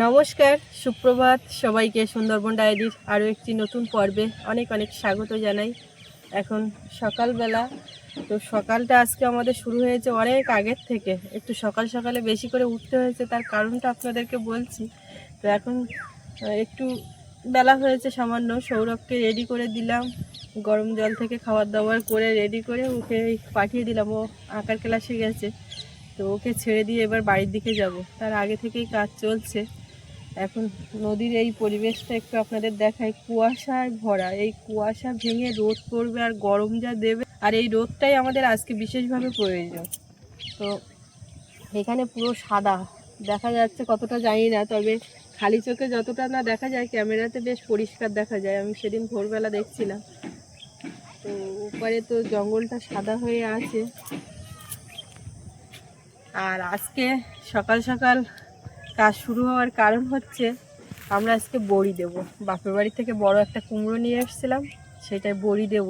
নমস্কার, সুপ্রভাত সবাইকে সুন্দরবন ডায়েরির আরও একটি নতুন পর্বে অনেক অনেক স্বাগত জানাই। এখন সকালবেলা, তো সকালটা আজকে আমাদের শুরু হয়েছে অনেক আগের থেকে। একটু সকাল সকালে বেশি করে উঠতে হয়েছে, তার কারণটা আপনাদেরকে বলছি। তো এখন একটু বেলা হয়েছে সামান্য, সৌরভকে রেডি করে দিলাম। গরম জল থেকে খাবার দাবার করে রেডি করে ওকে পাঠিয়ে দিলাম। ও আঁকার ক্লাসে গেছে, তো ওকে ছেড়ে দিয়ে এবার বাড়ির দিকে যাব। তার আগে থেকেই কাজ চলছে। এখন নদীর এই পরিবেশটা একটু আপনাদের দেখায় কুয়াশায় ভরা। এই কুয়াশা ভেঙে রোদ পড়বে আর গরম যা দেবে। আর এই রোদটাই আমাদের আজকে বিশেষভাবে প্রয়োজন। তো এখানে পুরো সাদা। দেখা যাচ্ছে কতটা জানি না, তবে খালি চোখে যতটা না দেখা যায়, ক্যামেরাতে বেশ পরিষ্কার দেখা যায়। আমি সেদিন ভোরবেলা দেখছিলাম। তো উপরে তো জঙ্গলটা সাদা হয়ে আছে। আর আজকে সকাল সকাল কাজ শুরু হওয়ার কারণ হচ্ছে আমরা আজকে বড়ি দেব। বাপের বাড়ি থেকে বড় একটা কুমড়ো নিয়ে এসেছিলাম সেটাই বড়ি দেব।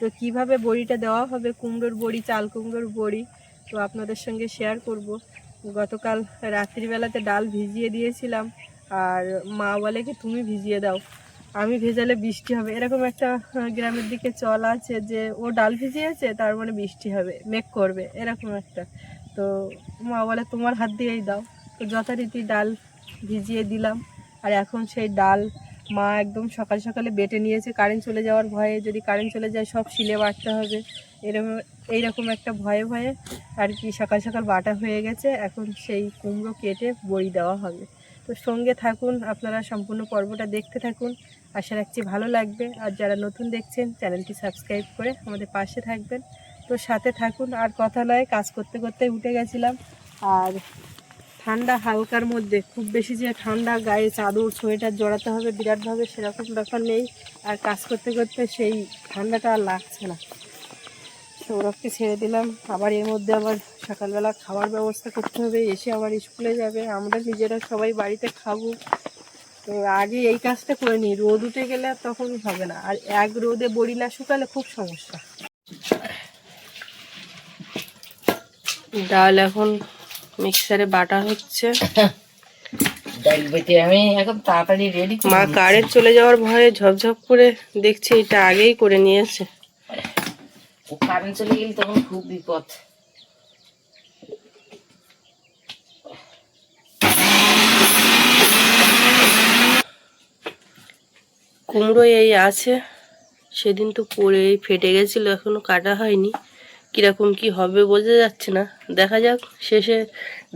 তো কীভাবে বড়িটা দেওয়া হবে, কুমড়োর বড়ি, চাল কুমড়োর বড়ি, তো আপনাদের সঙ্গে শেয়ার করব। গতকাল রাত্রিবেলাতে ডাল ভিজিয়ে দিয়েছিলাম, আর মা বলে কি, তুমি ভিজিয়ে দাও, আমি ভেজালে বৃষ্টি হবে। এরকম একটা গ্রামের দিকে চল আছে যে, ও ডাল ভিজিয়েছে, তার মানে বৃষ্টি হবে, মেঘ করবে, এরকম একটা। তো মা বলে, তোমার হাত দিয়েই দাও। তো যথারীতি ডাল ভিজিয়ে দিলাম। আর এখন সেই ডাল মা একদম সকাল সকালে বেটে নিয়েছে। কারেন্ট চলে যাওয়ার ভয়ে যদি কারেন্ট চলে যায় সব শিলে বাটতে হবে। এরকম এইরকম একটা ভয়ে ভয়ে আর কি সকাল সকাল বাটা হয়ে গেছে। এখন সেই কুমড়ো কেটে বড়ি দেওয়া হবে। তো সঙ্গে থাকুন, আপনারা সম্পূর্ণ পর্বটা দেখতে থাকুন। আশা রাখছি ভালো লাগবে। আর যারা নতুন দেখছেন, চ্যানেলটি সাবস্ক্রাইব করে আমাদের পাশে থাকবেন। তো সাথে থাকুন। আর কথা নয়, কাজ করতে করতে উঠে গেছিলাম। আর ঠান্ডা হালকার মধ্যে, খুব বেশি যে ঠান্ডা গায়ে চাদর, সোয়েটার জড়াতে হবে বিরাটভাবে সেরকম ব্যাপার নেই। আর কাজ করতে করতে সেই ঠান্ডাটা আর লাগছে না। সৌরভকে ছেড়ে দিলাম। আবার এর মধ্যে আবার সকালবেলা খাবার ব্যবস্থা করতে হবে। এসে আবার স্কুলে যাবে। আমরা নিজেরা সবাই বাড়িতে খাব। তো আগে এই কাজটা করে নিই। রোদ উঠে গেলে আর তখন হবে না। আর এক রোদে বড়ি না শুকালে খুব সমস্যা। ডাল এখন মিক্সারে বাটা হচ্ছে। আমি এখন তাড়াতাড়ি রেডি মা কারেন্ট চলে যাওয়ার ভয়ে ঝপঝপ করে দেখছি এটা আগেই করে নিয়েছে। ও কারেন্ট চলে গেলে তখন খুব বিপদ। কুমড়ো এই আছে সেদিন তো পড়েই ফেটে গেছিল এখনও কাটা হয়নি। কীরকম কি হবে বোঝা যাচ্ছে না। দেখা যাক শেষে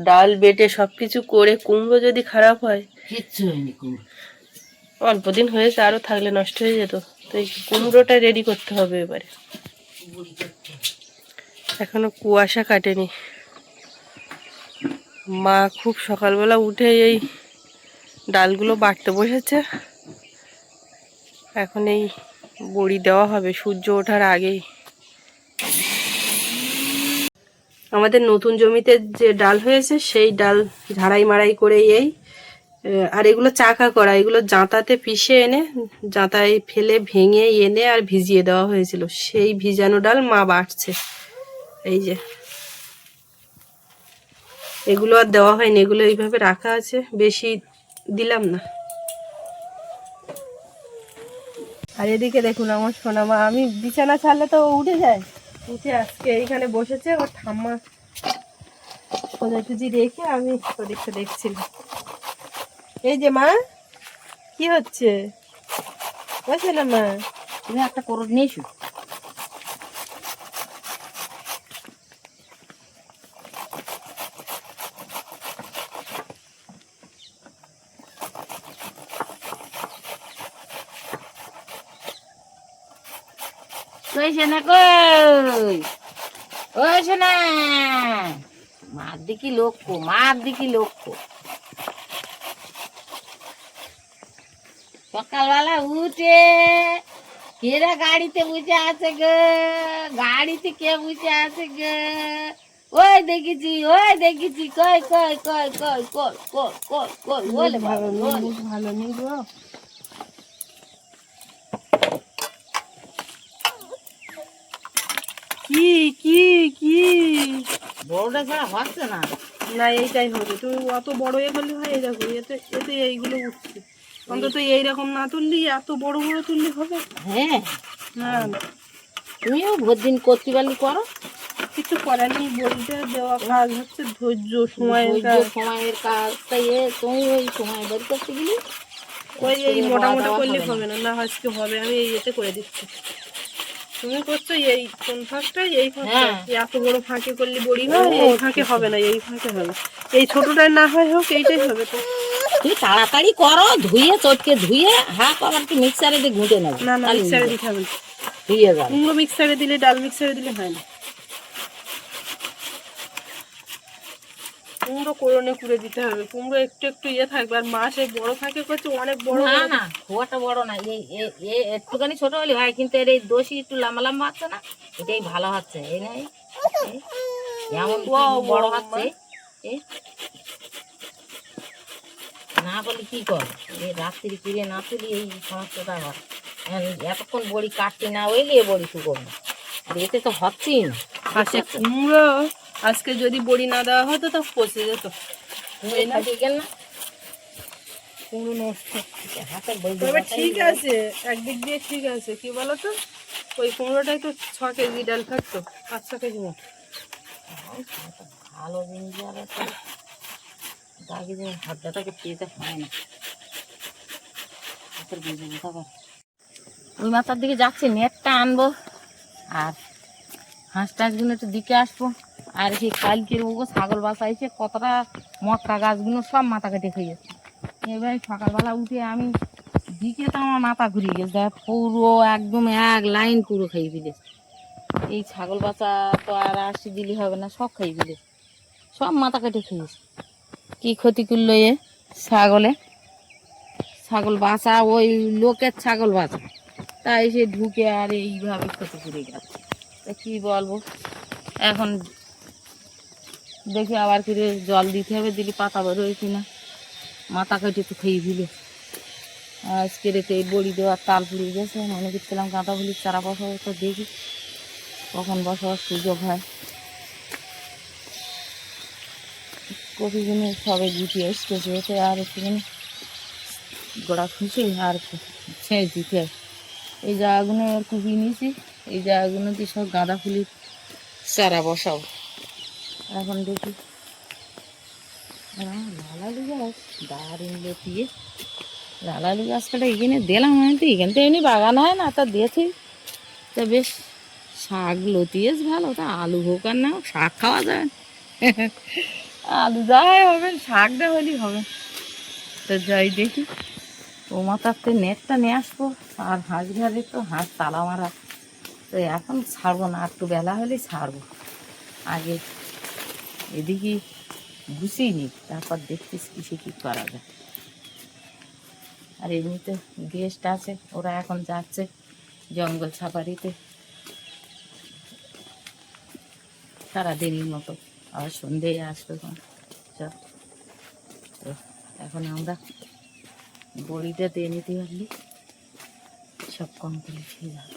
ডাল বেটে সব কিছু করে কুমড়ো যদি খারাপ হয়। কিচ্ছু হয়নি কুমড়ো। অল্প দিন হয়েছে আরও থাকলে নষ্ট হয়ে যেত। তো এই কুমড়োটা রেডি করতে হবে এবারে। এখনও কুয়াশা কাটেনি। মা খুব সকালবেলা উঠে এই ডালগুলো বাড়তে বসেছে। এখন এই বড়ি দেওয়া হবে সূর্য ওঠার আগেই। আমাদের নতুন জমিতে যে ডাল হয়েছে, সেই ডাল ঝাড়াই মারাই করে এই আর এগুলো চাকা করা, এগুলো জাঁতাতে পিষে এনে, জাঁতায় ফেলে, ভেঙে এনে আর ভিজিয়ে দেওয়া হয়েছিল। সেই ভিজানো ডাল মা বাটছে। এই যে। এগুলো আর দেওয়া হয়নি, এগুলো এইভাবে রাখা আছে। বেশি দিলাম না। আর এদিকে দেখুন আমার সোনা মা আমি বিছানা ছাড়লে তো উঠে যায়। উঠে আজকে এইখানে বসেছে, ওর ঠাম্মা। সোজাসুজি রেখে আমি ওদিকটা দেখছিলাম। এই যে মা, কি হচ্ছে? বসে না মা। তুমি একটা করো, নিয়ে কই শোনা কই? ওই শোনা। মার দিকি লক্ষ্য, মার দিকি লক্ষ্য। সকালবেলা উঠে কেরা গাড়িতে বসে আছে গো? গাড়িতে কে বসে আছে গো? ওই দেখেছি ওই দেখেছি, কই কই কই কই কই কই কই কই বলে ভালো নেই ভালো নেই কি কি? বড়টা ছাড়া হচ্ছে না। না এইটাই হবে। তুমি অত বড় এ করলে হয় দেখো এতে এতে এইগুলো উঠছে। অন্তত এইরকম না তুললি এত বড় বড় তুললে হবে। হ্যাঁ। তুমিও ভোর দিন করতে পারলি করো। কিছু করার নেই বলতে দেওয়া কাজ হচ্ছে ধৈর্য সময় সময়ের কাজ। তাই এ তুমি ওই সময় বের করতে গেলি ওই এই আজকে মোটা মোটা করলে হবে না না আজকে হবে আমি এই এতে করে দিচ্ছি। তুমি করছ এই কোন ফাঁকটা? এই ফাঁকটা। হ্যাঁ। এত বড় ফাঁকে করলে বড়ি হয়? এই ফাঁকে হবে না এই ফাঁকে হবে এই ছোটটায় না হয় হোক এইটাই হবে তো। তুমি তাড়াতাড়ি করো ধুয়ে চটকে ধুয়ে হাফ আবার কি মিক্সারে দিয়ে ঘুঁটে নেবে। না না মিক্সারে দিতে হবে। ধুয়ে কুমড়ো মিক্সারে দিলে ডাল মিক্সারে দিলে হয় না। কুমড়ো কোরনে কুড়ে দিতে হবে। কুমড়ো একটু একটু ইয়ে থাকবে আর মাছ এই বড় ফাঁকে করছে অনেক বড় না না খুয়াটা বড় না। এই একটুখানি ছোট হলে হয় কিন্তু এর এই দোষী একটু লম্বা লম্বা হচ্ছে না এটাই ভালো হচ্ছে। এই নাই এমন বড় হচ্ছে? না বলে কি কর? এই রাত্রি কিরে না তুলি এই সমস্যাটা হয় এতক্ষণ বড়ি কাটতে না হইলে বড়ি শুকোবে না। এতে তো হচ্ছেই না। কুমড়ো আজকে যদি বড়ি না দেওয়া হতো তো পচে যেত। তবে ঠিক আছে একদিক দিয়ে ঠিক আছে। কি বলো তো ওই কুমড়োটাই তো ছ কেজি ডাল থাকতো পাঁচ ছ কেজি মতো। ভালো জিনিস দাগে যে পেতে হয় না। হাতের বেজে ব্যথা করে। ওই মাথার দিকে যাচ্ছি নেটটা আনব। আর হাঁস টাঁসগুলো একটু দিকে আসব। আর সেই কালকের ওগো ছাগল বাসাইছে কতটা মটকা গাছগুলো সব মাথা কেটে খেয়ে গেছে এবার সকালবেলা উঠে আমি দিকে তো আমার মাথা ঘুরিয়ে গেছে পুরো একদম এক লাইন পুরো খেয়ে ফেলেছে। এই ছাগল বাচ্চা তো আর আসি দিলি হবে না, সব খাই দিলে সব মাথা কেটে খেয়েছে। কি ক্ষতি করল এ ছাগলে? ছাগল বাঁচা, ওই লোকের ছাগল বাঁচা। তাই সে ঢুকে আর এইভাবে ক্ষতি করে গেছে। তা কি বলব? এখন দেখি আবার করে জল দিতে হবে, দিলি পাতা বেরোয় কিনা। মাথা কেটে তো খেয়ে দিলে। আজকে রেতে এই বড়ি দেওয়ার তাল পুড়ে গেছে, মনে করছিলাম গাঁদা ফুলির চারা বসাবো, তো দেখি কখন বসাবার সুযোগ হয়। কপিগুলো সবে গুটিয়ে এসতেছে ওতে আর একটুখানি গোড়া খুঁজে আর ছেঁচ দিতে হয়। এই জায়গাগুলো আর কুপিয়ে নিয়েছি, এই জায়গাগুলো দিয়ে সব গাঁদা ফুলির চারা বসাও এখন দেখি। লালালু গাছ, দারুণ লতিয়ে। লালালু গাছটা এখানে দিলাম আমি তো, এখান থেকে এমনি বাগান হয় না, তা দিয়েছি। তা বেশ, শাক লতিয়েস ভালো, তা আলু হোক আর না শাক খাওয়া যায়। আলু যাই হবে, শাকটা হলেই হবে। তো যাই দেখি ও মাথাতে নেটটা নিয়ে আসব, আর হাঁস ঘরে তো হাঁস তালা মারা। তো এখন ছাড়বো না একটু বেলা হলেই ছাড়বো। আগে এদিকে গুছিয়ে নি তারপর দেখতেছি কিসে কি করা যায়। আর এমনিতে গেস্ট আছে ওরা এখন যাচ্ছে জঙ্গল সাফারিতে। সারাদিনের মতো আবার সন্ধেয় আসবে চল। তো এখন আমরা বড়িটা দিয়ে নিতে পারলি সব কমপ্লিট হয়ে যাবে।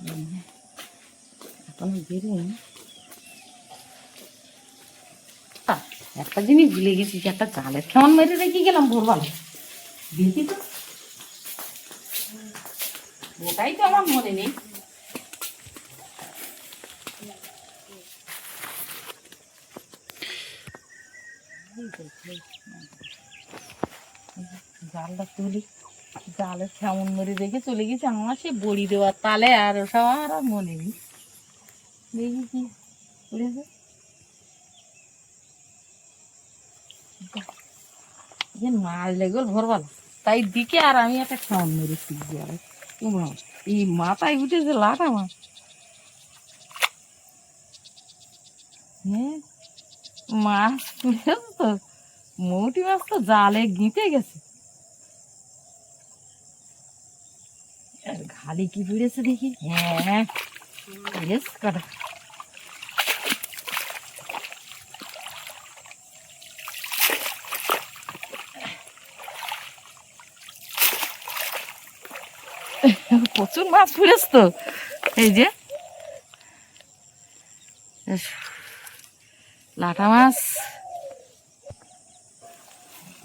উম, এখনও বেরোয়নি একটা জিনিস ভুলে গেছি যে একটা চালের কেমন মেরে রেখে গেলাম ভোরবেলা। দেখি তো। ওটাই তো আমার মনে নেই। জালটা তুলি। জালে কেমন মেরে রেখে চলে গেছে। আমার সে বড়ি দেওয়ার তালে আর আর আর মনে নেই। দেখি কি যে মাছ লেগেল ভরবাল। তাই দিকে আর আমি একটা কেমন মেরে শিখবি আর এই মাথায় উঠেছে লাটা মাছ হ্যাঁ মাছ তো মৌটি মাছ তো জালে গিঁতে গেছে। আর ঘালি কি পড়েছে দেখি? হ্যাঁ কটা। প্রচুর মাছ পড়েছে তো। এই যে। লাটা মাছ।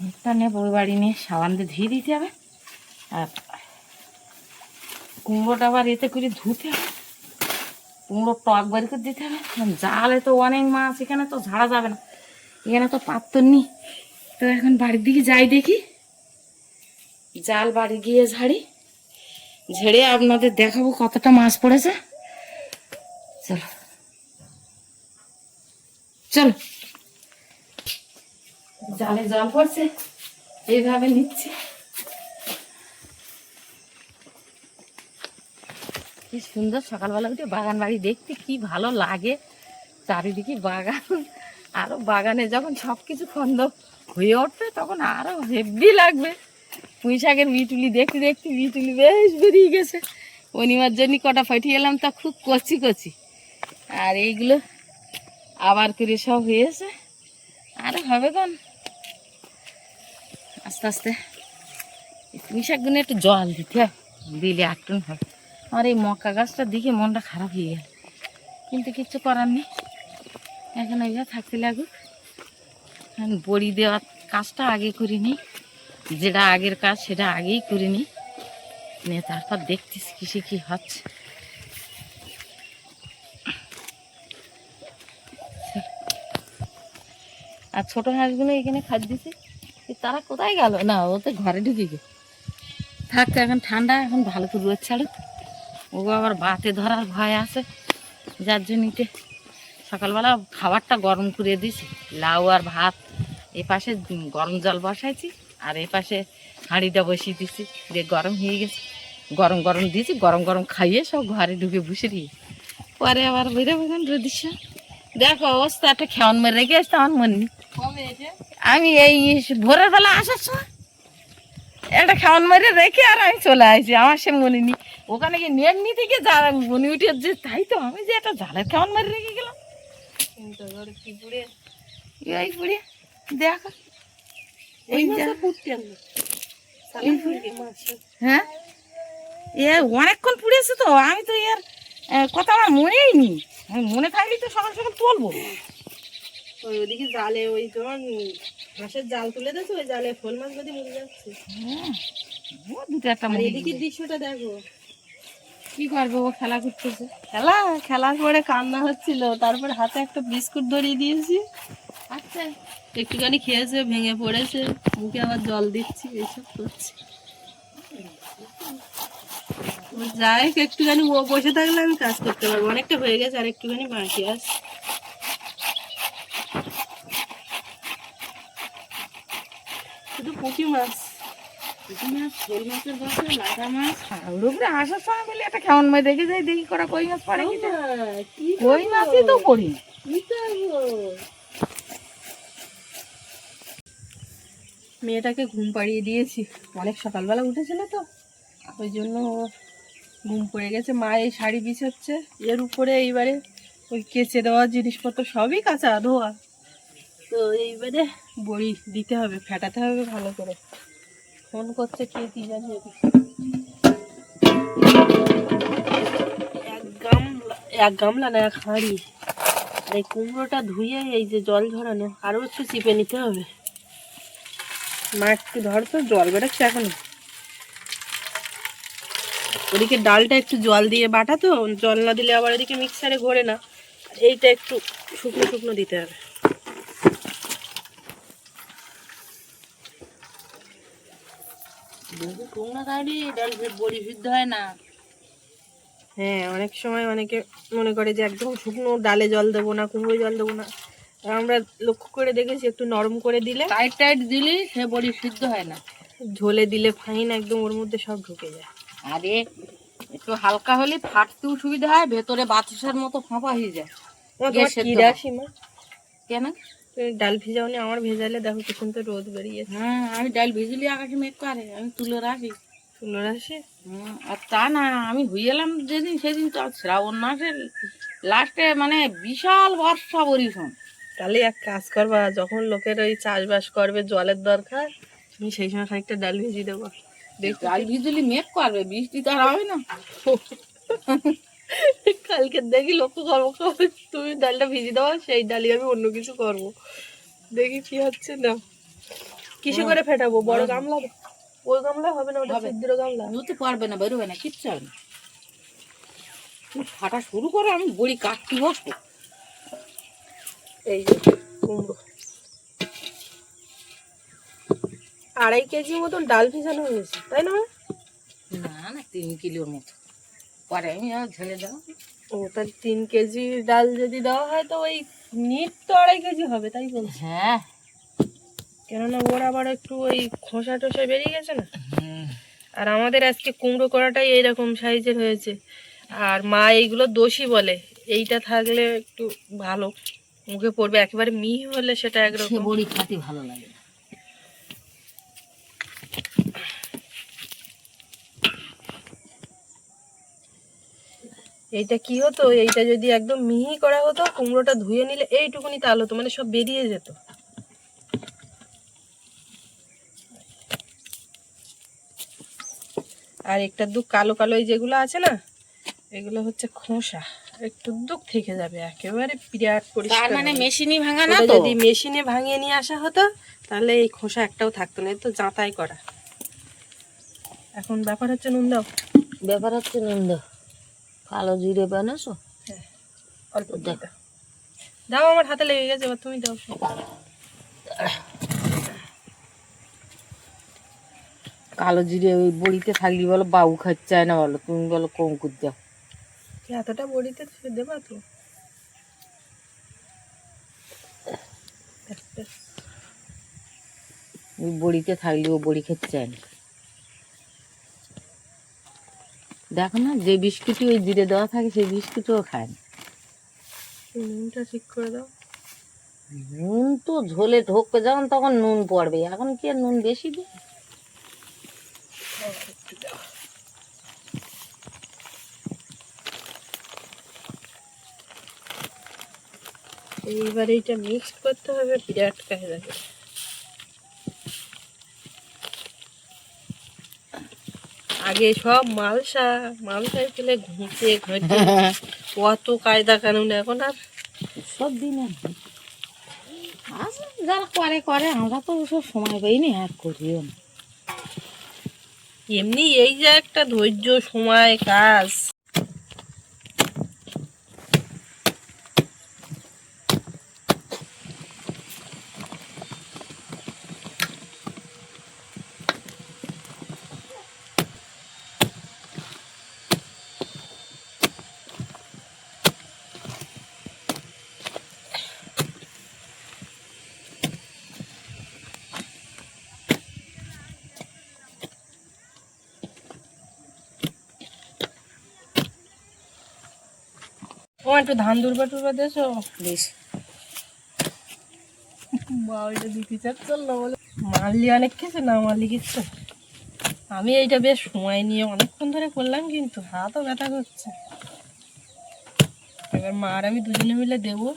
মুখটা নিয়ে বই বাড়ি নিয়ে সাবান দিয়ে ধুয়ে দিতে হবে। আর কুমড়োটা আবার এতে করে ধুতে হবে। কুমড়ো টক বাড়ি করে দিতে হবে। জালে তো অনেক মাছ, এখানে তো ঝাড়া যাবে না। এখানে তো পাত্তর নেই। তো এখন বাড়ির দিকে যাই দেখি। জাল বাড়ি গিয়ে ঝাড়ি। ঝেড়ে আপনাদের দেখাবো কতটা মাছ পড়েছে। চলো। চলো। জালে জল পড়ছে, এইভাবে নিচ্ছে। কি সুন্দর সকালবেলা উঠে বাগান বাড়ি দেখতে, কি ভালো লাগে। চারিদিকে বাগান, আরও বাগানে যখন সব কিছু খন্দ হয়ে উঠবে, তখন আরও হেভি লাগবে। পুঁই শাকের বিটুলি দেখতে দেখতে বিটুলি বেশ বেরিয়ে গেছে। অনিমার জন্য কটা ফাটিয়ে এলাম, তা খুব কচি কচি। আর এইগুলো আবার করে সব হয়েছে আরে হবে কোন? আস্তে আস্তে। পুঁই শাকগুলো একটু জল দিতে হবে, দিলে আটটুন হবে। আমার এই মক্কা গাছটা দেখে মনটা খারাপ হয়ে গেল। কিন্তু কিচ্ছু করার নেই। এখন এইভাবে থাকতে লাগুক। বড়ি দেওয়ার কাজটা আগে করিনি। যেটা আগের কাজ, সেটা আগেই করে করিনি নিয়ে তারপর দেখতেছি কিসে কি হচ্ছে। আর ছোট হাঁসগুলো এখানে খাদ দিছি। তারা কোথায় গেল? না, ও তো ঘরে ঢুকে গে থাক এখন ঠান্ডা, এখন ভালো করে রোদ ছাড়ুক। ও আবার বাতে ধরার ভয় আছে। যার জন্যতে সকালবেলা খাবারটা গরম করে দিছি লাউ আর ভাত এ পাশে গরম জল বসাইছি। আর এ পাশে হাঁড়িটা বসিয়ে দিছি। দিয়ে গরম হয়ে গেছে। গরম গরম দিয়েছি গরম গরম খাইয়ে সব ঘরে ঢুকে বসে দিয়ে পরে আবার বেরোবো এখন রোদিস। দেখো অবস্থা একটা খেয়ান মেরে রেখে আসতে আমার মনে। আমি এই ভোরের বেলা আসার সময় একটা খাওয়ান মেরে রেখে আর আমি চলে আসি আমার সে মনে নি ওখানে গিয়ে নেট নিতে গিয়ে যা মনে উঠে যে তাই তো আমি যে একটা জালের খাওয়ান মেরে রেখে গেলাম। এই পুড়ে দেখো। এই হ্যাঁ এ অনেকক্ষণ পুড়েছে তো আমি তো এর কথা আমার মনেই নি আমি মনে থাকলে তো সকাল সকাল তুলবো। ওই ওদিকে জালে ওই তোমার হাঁসের জাল তুলে দিয়েছে ওই জালে ফোল মাছ যদি মরে যাচ্ছে। হ্যাঁ, ও দুটো একটা মরে এদিকে দৃশ্যটা দেখো। কি করবে ও খেলা করতেছে? খেলা খেলার পরে কান্না হচ্ছিল তারপর হাতে একটা বিস্কুট ধরিয়ে দিয়েছি। আচ্ছা একটুখানি খেয়েছে ভেঙে পড়েছে মুখে আবার জল দিচ্ছি এইসব করছি। যাই হোক, একটুখানি ও বসে থাকলে আমি কাজ করতে পারব। অনেকটা হয়ে গেছে আর একটুখানি বাকি আছে। শুধু পুঁটি মাছ। মাছ শোল মাছের বসে লাটা মাছ। ওগুলো আসার সময় বলে একটা খাওয়ান মাছ রেখে যাই দেখি করা কই মাছ পড়ে কি কই মাছই তো পড়ি মেয়েটাকে ঘুম পাড়িয়ে দিয়েছি। অনেক সকালবেলা উঠেছিল তো, ওই জন্য ঘুম পড়ে গেছে। মা এই শাড়ি বিছাচ্ছে, এর উপরে এইবারে ওই কেচে দেওয়া জিনিসপত্র সবই কাঁচা ধোয়া। তো এইবারে বড়ি দিতে হবে, ফেটাতে হবে ভালো করে। ফোন করছে কে কি জানি এক গামলা এক গামলা না, এক হাঁড়ি। এই কুমড়োটা ধুয়ে এই যে জল ঝরানো আরও একটু চিপে নিতে হবে। মা একটু ধর তো জল বেরোচ্ছে এখন ওদিকে ডালটা একটু জল দিয়ে বাটা তো জল না দিলে আবার এদিকে মিক্সারে ঘোরে না। এইটা একটু শুকনো শুকনো দিতে হবে। হয় অনেক সময় অনেকে মনে করে যে একদম শুকনো ডালে জল দেবো না কুমড়ো জল দেবো না। আমরা লক্ষ্য করে দেখেছি একটু নরম করে দিলে টাইট টাইট দিলি সে বড়ি সিদ্ধ হয় না। ঝোলে দিলে ফাইন একদম ওর মধ্যে সব ঢুকে যায়। আরে একটু হালকা হলে ফাটতেও সুবিধা হয় ভেতরে বাতাসের মতো ফাঁপা হয়ে যায়। হয়। কেন? ডাল ভিজাওনি আমার ভেজালে দেখো কি সুন্দর রোদ বেরিয়েছে। হ্যাঁ আমি ডাল ভিজলি আকাশে মেঘ করে আমি তুলে রাখি তুলো রাশি? হুম, আর তা না আমি হয়ে এলাম যেদিন সেদিন তো শ্রাবণ মাসের লাস্টে মানে বিশাল বর্ষা বরিশন তাহলে এক কাজ করবা যখন লোকের ওই চাষবাস করবে জলের দরকার তুমি সেই সময় খানিকটা ডাল ভিজিয়ে দেবো। দেখো। ডাল ভিজলি মেঘ করবে বৃষ্টি তো আর হবে না। কালকে দেখি লক্ষ্য করব তুমি ডালটা ভিজিয়ে দেওয়া সেই ডালি আমি অন্য কিছু করব। দেখি কি হচ্ছে না। কিসে করে ফেটাবো? বড় গামলা ওই গামলা হবে না? ওটা ছিদ্র গামলা। ধুতে পারবে না বেরোবে না কিচ্ছু হবে না। তুমি ফাটা শুরু করো আমি বড়ি কাটতে বসবো। এই যে কুমড়ো। আড়াই কেজি মতন ডাল ভিজানো হয়েছে তাই না? না না তিন কিলোর মতো। পরে আমি ঝেলে দেবো। ও তাহলে তিন কেজি ডাল যদি দেওয়া হয় তো ওই নিট তো আড়াই কেজি হবে তাই বলছি। হ্যাঁ। কেননা ওর আবার একটু ওই খোসা টোসা বেরিয়ে গেছে না? আর আমাদের আজকে কুমড়ো করাটাই এইরকম সাইজের হয়েছে। আর মা এইগুলো দোষী বলে এইটা থাকলে একটু ভালো। মুখে পড়বে একেবারে মিহি হলে সেটা একরকম। বড়ি খেতে ভালো লাগে। এইটা কি হতো? এইটা যদি একদম মিহি করা হতো কুমড়োটা ধুয়ে নিলে এইটুকুনি তাল হতো মানে সব বেরিয়ে যেত। আর একটা দু কালো কালো এই যেগুলো আছে না এগুলো হচ্ছে খোসা। একটু দুঃখ থেকে যাবে একেবারে বিরাট তার পরিষ্কার মানে হবে। মেশিনই ভাঙা না তো? যদি মেশিনে ভাঙিয়ে নিয়ে আসা হতো তাহলে এই খোসা একটাও থাকতো না তো জাঁতাই করা। এখন ব্যাপার হচ্ছে নুন দাও। ব্যাপার হচ্ছে নন্দ কালো জিরে বানাসো হ্যাঁ অল্প দিয়ে দাও। দাও আমার হাতে লেগে গেছে এবার তুমি দাও। কালো জিরে ওই বড়িতে থাকলি বলো বাবু খাচ্ছে না বলো তুমি বলো কঙ্কুর দাও। কি এতটা বড়িতে দেবা তো। ওই বড়িতে থাকলি ও বড়ি খেতে চায় না। দেখো না যে বিস্কুটই ওই জিরে দেওয়া থাকে সেই বিস্কুটও খায় না। নুনটা ঠিক করে দাও। নুন তো ঝোলে ঢোকবে যখন তখন নুন পড়বে। এখন কি আর নুন বেশি দেয় এইবার এইটা মিক্সড করতে হবে বিরাট কায়দা করে আগে সব মালসা মালসায় ফেলে ঘুঁটে ঘুঁটে কত কায়দা কানুন এখন আর। সব দিনে। যারা করে করে আমরা তো ওসব সময় পাইনি আর করিও না। এমনি এই যে একটা ধৈর্য সময় কাজ। ও একটু ধান দুর্বা টুরবা দেছো বেশ। বা ওইটা দিতে চাচ্ছিল না বলে। মারলি অনেক কিছু না মারলি কিচ্ছু। আমি এইটা বেশ সময় নিয়ে অনেকক্ষণ ধরে করলাম কিন্তু হাতও ব্যথা করছে। এবার মা আর আমি দুজনে মিলে দেবো।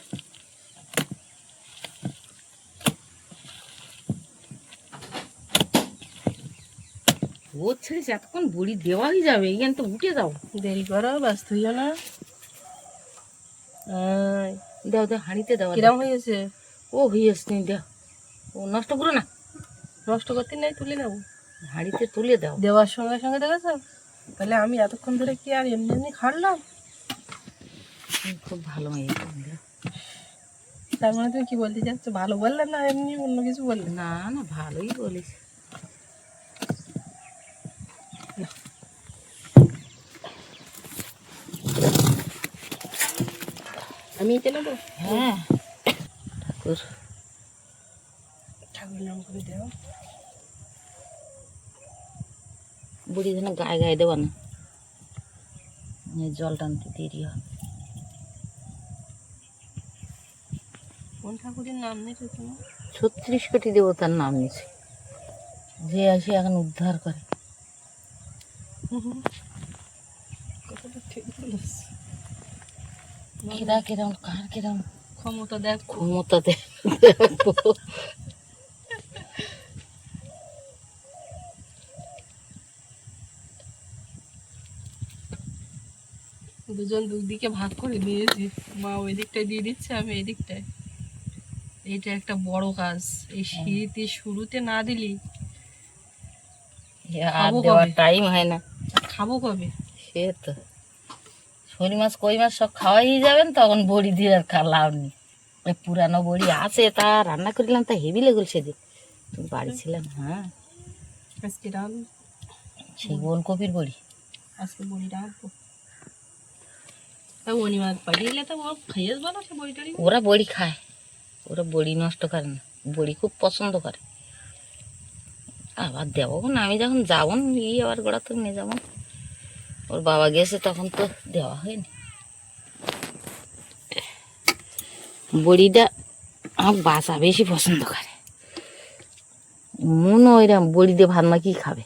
ও ছেড়েছে এতক্ষণ বুড়ি দেওয়াই যাবে এখান তো উঠে যাও। দেরি করো ব্যস্ত হইও না। দাও দাও হাঁড়িতে দাও কিরম হয়েছে? ও নি দাও। ও নষ্ট করো না। নষ্ট করতে নাই তুলে নেব। হাঁড়িতে তুলে দাও। দেওয়ার সঙ্গে সঙ্গে দেখেছ? তাহলে আমি এতক্ষণ ধরে কি আর এমনি এমনি খাটলাম হুম, খুব ভালো দাও। তার মানে তুমি কি বলতে চাচ্ছ? ভালো বললে না এমনি অন্য কিছু বললে? না না ভালোই বলিস আমি এতে নেব হ্যাঁ ঠাকুর ঠাকুর নাম করে দেওয়া বুড়ি যেন গায়ে গায়ে দেবো না জল টানতে দেরি হয় কোন ঠাকুরের নাম নিয়েছো তুমি ছত্রিশ কোটি দেবতার নাম নিয়েছে যে আসে এখন উদ্ধার করে ঠিক বলেছ কেরা কেরম কার কেরম? ক্ষমতা দেখ। ক্ষমতা দেয় দুজন দুদিকে ভাগ করে দিয়েছি। মা ওই দিকটায় দিয়ে দিচ্ছে আমি এই দিকটায়। এটা একটা বড় কাজ। এই শীতে শুরুতে না দিলি আর দেওয়ার টাইম হয় না। খাব কবে? সে তো। শনি মাছ কই মাছ সব খাওয়াই যাবেন তখন বড়ি দিয়ে আর খা লাভ নেই। ওই পুরানো বড়ি আছে তা রান্না করলাম তা হেভি লেগুল সেদিন। তুমি বাড়ি ছিলাম হ্যাঁ। সেই ওলকপির বড়ি। আজকে বড়ি রাখব ওরা বড়ি খায়। ওরা বড়ি নষ্ট করে না বড়ি খুব পছন্দ করে। আবার দেবো না আমি যখন যাব ই আবার গোড়া তো নিয়ে যাব। ওর বাবা গেছে, তখন তো দেওয়া হয়নি। বড়িটা আমার বাসা বেশি পছন্দ করে। মন ওইরকম বড়ি দিয়ে ভাত মাখিয়ে খাবে।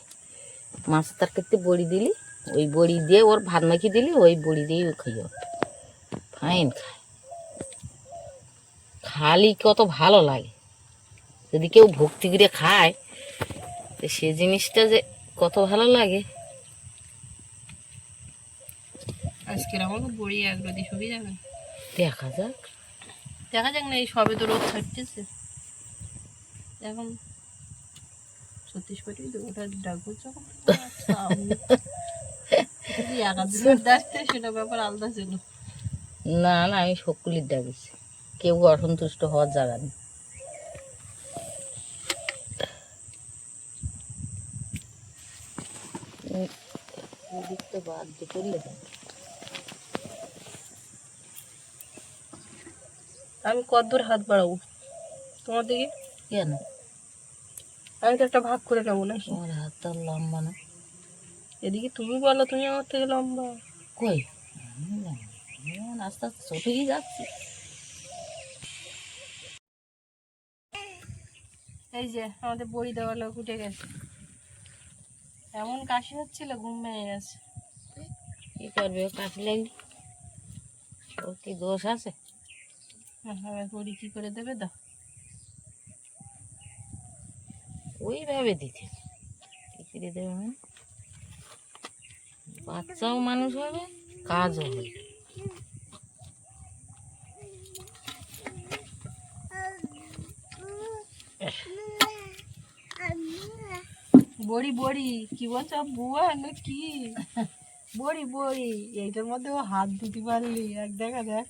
মাছ তার ক্ষেত্রে বড়ি দিলি, ওই বড়ি দিয়ে ওর ভাত মাখিয়ে দিলি, ওই বড়ি দিয়েই ও খাইও ফাইন খায়। খালি কত ভালো লাগে। যদি কেউ ভক্তি করে খায়, তো সে জিনিসটা যে কত ভালো লাগে। বড়ি শুকিয়ে যাবে? দেখা যাক। দেখা যাক না এই সবে তো রোদ এখন ছত্রিশ কোটি ওটা ডাকবো যখন। সেটা ব্যাপার আলাদা ছিল। না না আমি শকুলির ডাকিছি। কেউ অসন্তুষ্ট হওয়ার জায়গা নেই। বাদ দিয়ে করলে আমি কতদূর হাত বাড়াবো? তোমার দিকে? কেন? আমি তো একটা ভাগ করে নেব না তোমার হাত তো লম্বা না। এদিকে তুমি বলো তুমি আমার থেকে লম্বা। কই। আস্তে আস্তে ছোটেই যাচ্ছি। এই যে আমাদের বড়ি দেওয়ার লোক উঠে গেছে। এমন কাশি হচ্ছিল ঘুম ভেঙে গেছে। কি করবে কাশি লাগলি? ওর কি দোষ আছে? বড়ি কি করে দেবে দাও। ওইভাবে দিতে করে দেবে মানে? বাচ্চাও মানুষ হবে, কাজও হবে। বড়ি বড়ি, কি বলছো বুয়া না কি? বড়ি বড়ি, এইটার মধ্যে ও হাত দিতে পারলি। এক দেখা দেখ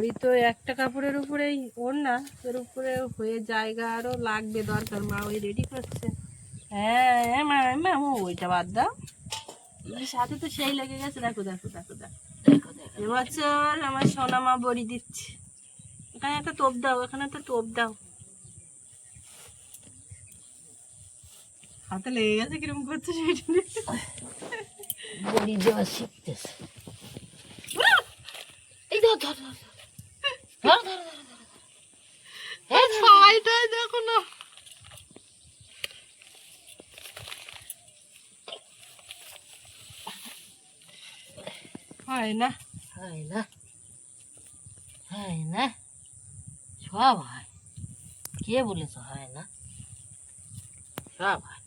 বড়ি তো একটা কাপড়ের উপরেই ওর না এর উপরে হয়ে জায়গা আরও লাগবে দরকার, মা ওই রেডি করছে। হ্যাঁ হ্যাঁ মা মা ও ওইটা বাদ দাও। সাথে তো সেই লেগে গেছে, দেখো দেখো দেখো দেখো। এবছর আমার সোনা মা বড়ি দিচ্ছে। এখানে একটা টোপ দাও, এখানে একটা টোপ দাও। হাতে লেগে গেছে কীরকম করছে সেটা বড়ি দেওয়া শিখতেছে। এই ধর ধর ধর দেখো না। হয় না। হয় না। হয় না। সব হয়। কে বলেছ হয় না? সব হয়।